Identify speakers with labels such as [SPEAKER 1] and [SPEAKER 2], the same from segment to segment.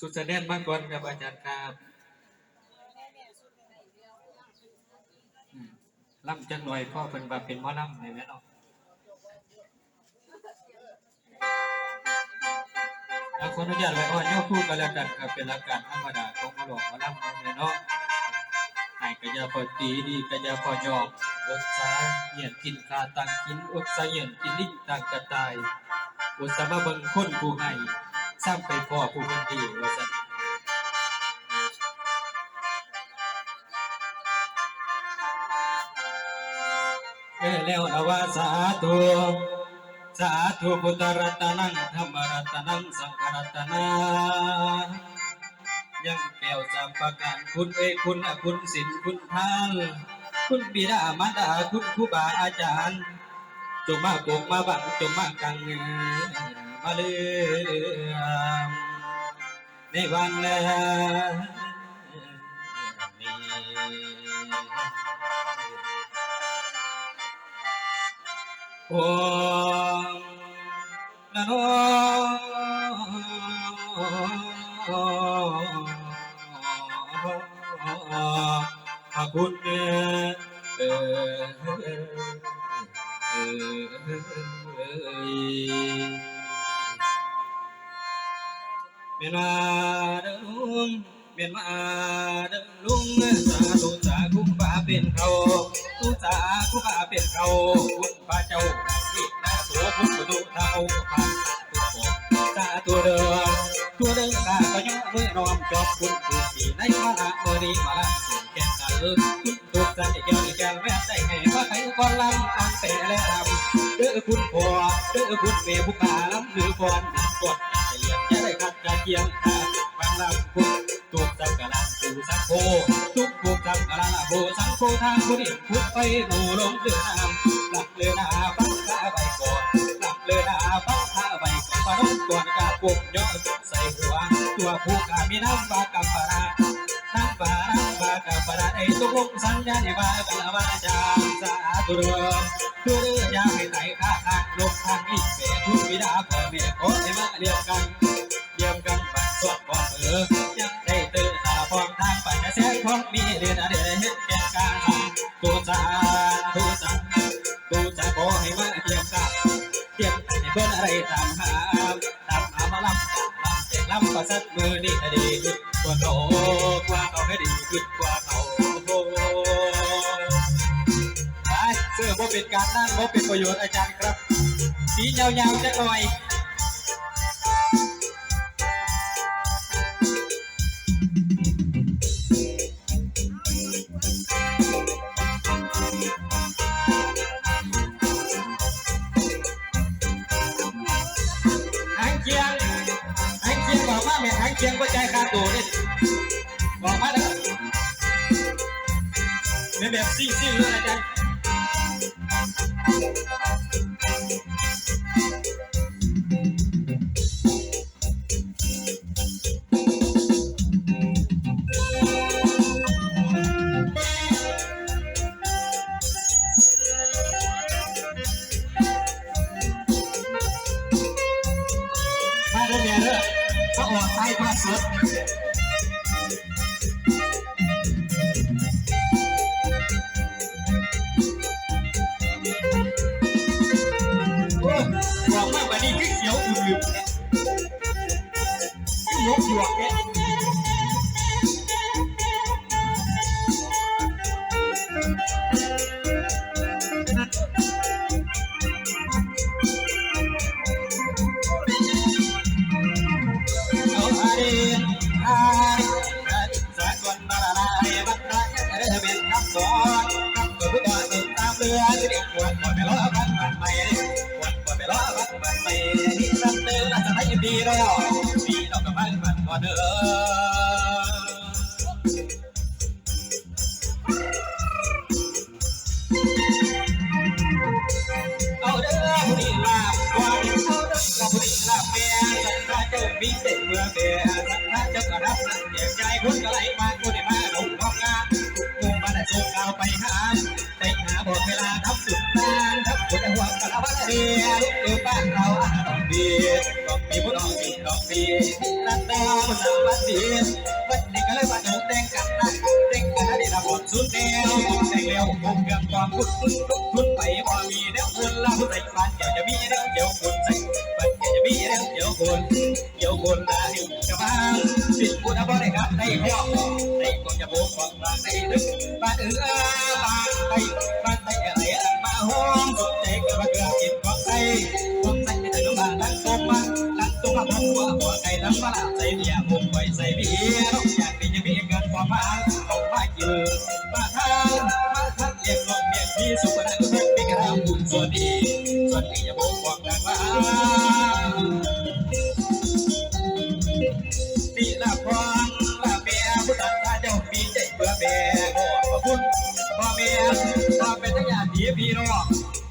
[SPEAKER 1] สุดแสดงมากก่อนครับอาจารย์ครับล่ำจังหน่อยพ่อเป็นว่าเป็นหมอล่ำในแม่เนาะเอาขออนุญาตไว้อ่อนย่อพูดกันแล้วกันครับเป็นหลักการธรรมดาของหมอหลอกหมอล่ำของแม่เนาะให้กระยาพอตีดีกระยาพอยอกอุตสาเหยียนกินคาตังกินอุตสาเหยียนกินลิ้นต่างกระต่ายอุตสาห์มาเบิ่งคนผู้ให้ สร้างไปพ่อผู้คนดีว่าซั่นเออแล้วนวาสาธุสาธุพุทธรัตนังธรรมรัตนังสังฆรัตนายังแก้วจำประการคุณเอคุณอคุณศิลคุณทานคุณบิดามารดาคุณครูบาอาจารย์จงมาปกมาบังจงมากังเงิน มาเลือมในวันนี้โอ้นะโนพระคุณเออเออ เออเมียนมาเดินลุงเมียนมาเดินลุงสาธุสาธุบาเป็นเขาตุสาธุบาเป็นเขาคุณพระเจ้าวิหน้าโสพุทธตุเท้าพันตุโกสาธุเดิมตัวเดิมข้าก็ย่อมือน้อมจอบคุณทุกปีในมาละเมื่อนี้มาละส่งแก่กันคุณทุกสันติแก้วแก้วแม่ใจให้พระไทยก่อนลำอันแต่และลำเด้อคุณพ่อเด้อคุณแม่ผู้ขาลำหรือก่อนกดให้เลี้ยง เกียงตาฟังลำคุณทุกสังกะลังผู้สังโฆทุกทุกสังกะลังผู้สังโฆทางผู้ดิพุทไปหมู่ลงเรือน้ำหลับเลยนาฟังข้าไปก่อนหลับเลยนาฟังข้าไปก่อนปะน้องก่อนกาปุกย่อใส่หัว ตัวผู้กามีน้ำบากำปาราน้ำบาน้ำบากำปาราไอ้ตกลงสัญญาในบากะวาจาสาธุเรือคือเรือยาให้ไหนข้าทางลงทางอีกเสียทุกวิดาพ่อแม่ขอให้มาเรียมกัน เรียมกันบังสวดบ่เออยังได้เตือนตาพองทางไปเสียพองมีเดือนเดือนเห็นแก่การทำตัวสาธุสังตัวจะขอให้มาเทียมกันเทียมให้เพื่อนอะไรตามหาตามหามาลำลำเจ็ลำประสัดมือนี่ดีขึ้นกว่าเขากว่าเขาให้ดีขึ้นกว่าเขาไปเสื้อบ่เป็นการนั่งบ่เป็นประโยชน์อาจารย์ครับสียาวๆจะหน่อย แม่แบบซิ่งซิ่งเลยอาจารย์ ดนอาอาสากลนาลาเรบัตระเรเป็นคำสอนคำตัวผู้ก่อนตามเรือที่เด็กควรก่อนไปล้อพันมันไปควรก่อนไปล้อพันมันไปที่สันเตือนจะให้ดีรอดีดอกกับมันมันก่อนเด้อ สัตาจ้ากระรับนั่นเดียใจคนก็ไหลมาคนได้มาลงท้องงานทุกมุมมาได้ส่งข่าไปหาไปหาบอกเวลาทับสุดนานทับคนหัวกะละวันเดดีลูกเดือบ้านเราอาดอกดีดอกดีผู้น้องมีดอกดีรัตดาผู้สาวบ้านดีวันนี้ก็เลยว่าหนูแต่งกันนะแต่งกันได้ละหมดสุดแนวแต่งแล้วผมเกือบความพุดพุดพุดพุดไปพอมีแล้วคนละผู้ใส่บ้านเดี๋ยวจะมีแล้วเดี๋ยว ทำบ่ได้ครับได้พ่อได้คนจะโบกความบ้านได้ดึกบ้านเออบ้านไปบ้านไปอะไรมาห้องสนใจกับว่าเกือบกินของใส่ของใส่ไม่ได้ต้องมาตั้งตัวมาตั้งตัวมาผมว่าหัวไก่ทั้งมาใส่เบียร์มุมไว้ใส่เบียร์องอยากเป็นยังมีเงินความหมายเอามากินมาทานมาทักเรียกน้องเมียพี่สุขนันท์เป็นกระทำบุญส่วนดีส่วนนี้อย่าบอกความดังมาปีละ พี่น้อง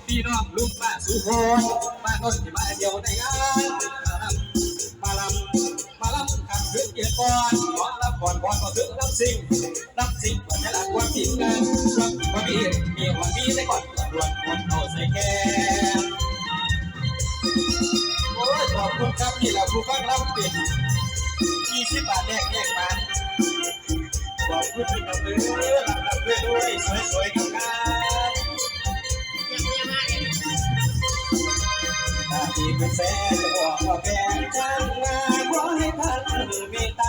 [SPEAKER 1] พี่น้องลูกมาสุโคนมาคนที่มาเดียวในงานมาลำมาลำคำถึงเกียรติก่อนขอรับก่อนก่อนก็ถึงรับสิ่งรับสิ่งก่อนจะละความผิดกันรับความผิดมีความผิดได้ก่อนรวมคนเอาใส่แก้โอ้ยขอบคุณครับนี่เราผู้ฟังรับเป็นยี่สิบบาทแรกแยกมาขอบคุณที่มาเพื่อรับรับด้วยสวยๆกับงาน ที่เป็นแฟนจะบอกว่าแฟนจังงาขอให้พันมีตา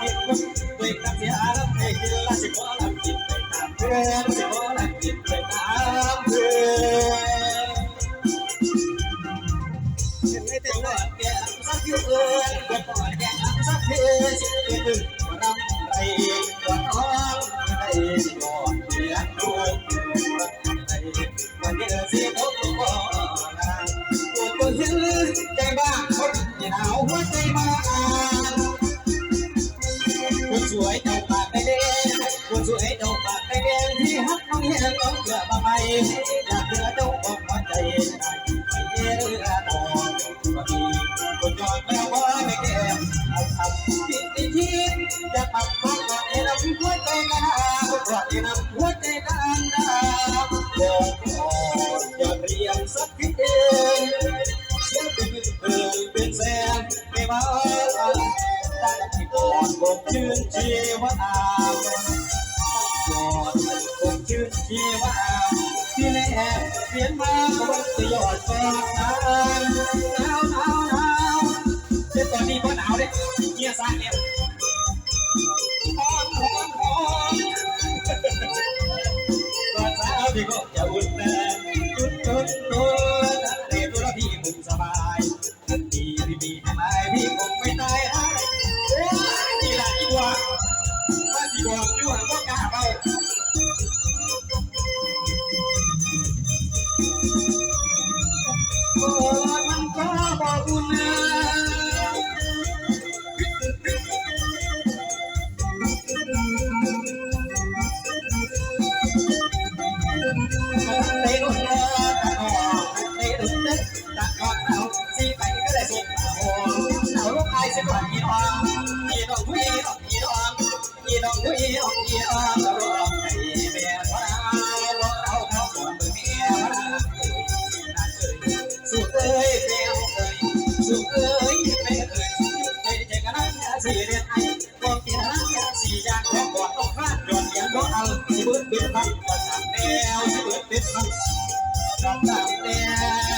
[SPEAKER 1] รับไก่ผิดพุทธไปนำเสียรับไก่กินละสิขอรับจิตไปตามเพื่อนสิขอ เกือบมาไปอยากเจอเจ้าบอกว่าใจได้ไปเรือต่อก็ดีคนยอดแล้วว่าไม่แก่เอาทำผิดที่ทิศจะปักปักว่าเอ็นำหัวใจกันนะว่าเอ็นำหัวใจกันนะบอกก่อนอย่าเรียนสักทีเองเสียเป็นเพื่อนเป็นแสนไม่มาตั้งที่ก่อดผมชื่นชีวะอามกอดผมชื่น ที่ว่าที่แม่เปลี่ยนมาบนสยอดกอดนานหนาวหนาวหนาวเจ็บตอนนี้ก็หนาวเลยเงียซ่าเนี่ย อีน้องอีน้องผู้อีน้องอีน้องอีน้องผู้อีน้องอีน้องร้องให้แม่พระเราเราเขาก่อนมือแม่พระนั่นเอ่ยสุดเอ้ยแม่เอ้ยสุดเอ้ยแม่เอ้ยใจใจกันนั้นสีเรียนไอ้บอกกินนั้นยาสียางขอก่อนต้องพลาดย้อนยังก็เอาสิเบิดเป็นพันก็ทำแนวสิเบิดเป็นพันก็ทำแนว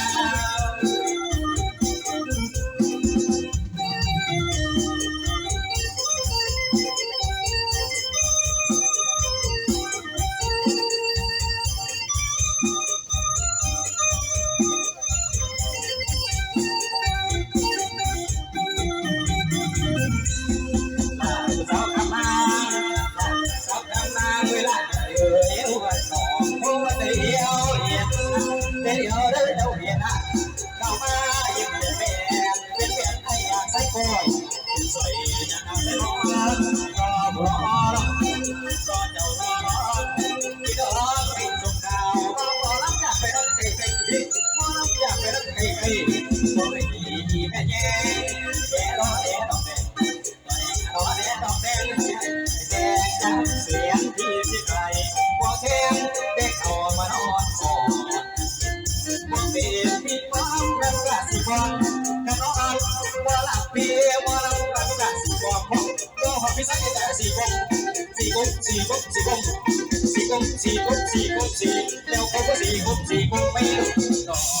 [SPEAKER 1] สี่กุ๊บสี่กุ๊บสี่กุ๊บสี่แล้วเขาก็สี่กุ๊บสี่กุ๊บไป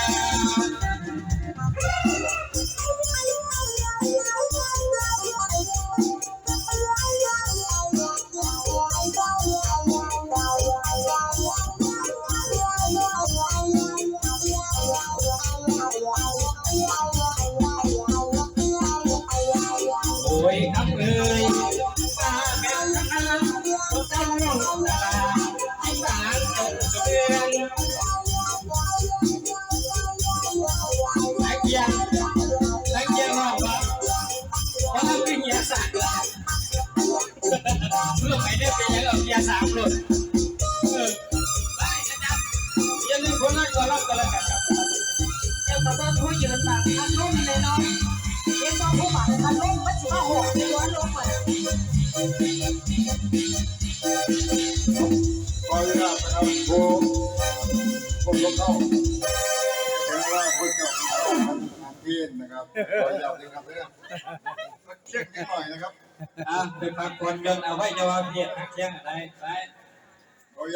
[SPEAKER 1] ผู้รันครับ
[SPEAKER 2] ผมผมเข้าเป็นว่าคนเก่า
[SPEAKER 3] เพี้ยนนะครับขออนุครับเพื่อนเช็คนิดหน่อยนะครับ
[SPEAKER 1] อะเป็นปากคนเดินเอาไว้จะว่าเพี้ยนเชียงอะไรไป